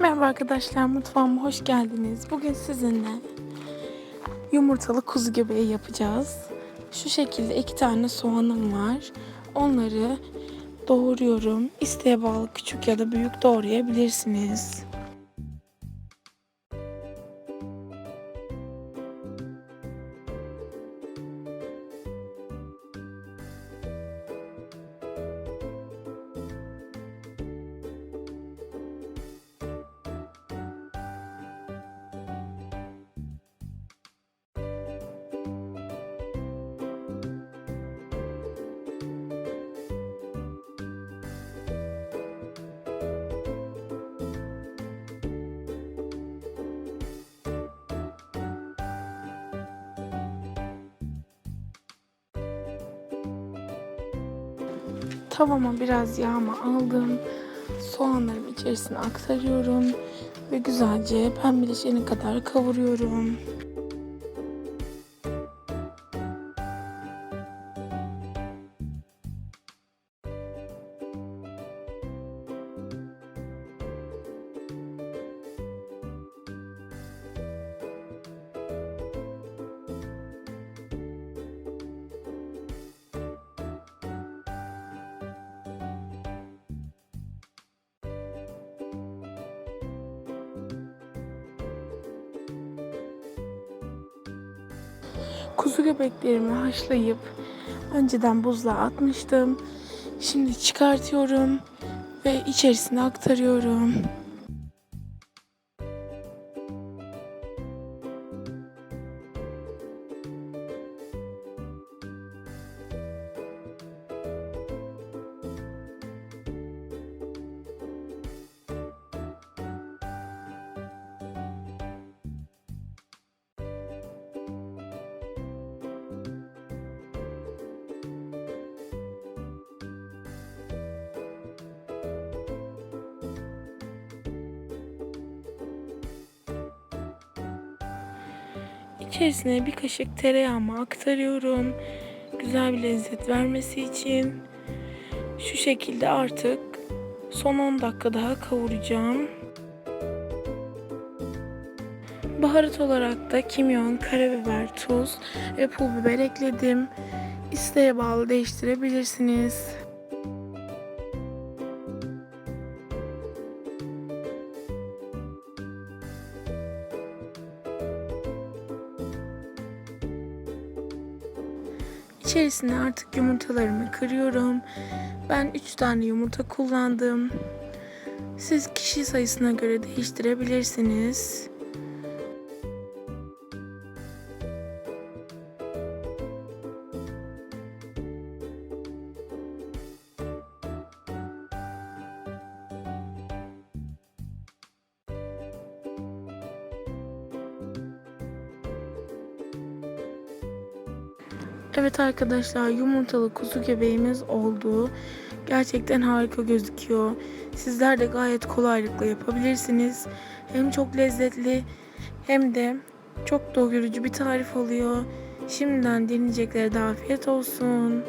Merhaba arkadaşlar, mutfağıma hoş geldiniz. Bugün sizinle yumurtalı kuzu göbeği yapacağız. Şu şekilde iki tane soğanım var. Onları doğruyorum. İsteğe bağlı küçük ya da büyük doğrayabilirsiniz. Tavama biraz yağma aldım. Soğanlarımı içerisine aktarıyorum ve güzelce pembeleşene kadar kavuruyorum. Kuzu göbeklerimi haşlayıp önceden buzluğa atmıştım. Şimdi çıkartıyorum ve içerisine aktarıyorum. İçerisine bir kaşık tereyağımı aktarıyorum. Güzel bir lezzet vermesi için. Şu şekilde artık son 10 dakika daha kavuracağım. Baharat olarak da kimyon, karabiber, tuz ve pul biber ekledim. İsteğe bağlı değiştirebilirsiniz. İçerisine artık yumurtalarımı kırıyorum. Ben 3 tane yumurta kullandım. Siz kişi sayısına göre değiştirebilirsiniz. Evet arkadaşlar yumurtalı kuzu göbeğimiz oldu. Gerçekten harika gözüküyor. Sizler de gayet kolaylıkla yapabilirsiniz. Hem çok lezzetli hem de çok doyurucu bir tarif oluyor. Şimdiden deneyeceklere de afiyet olsun.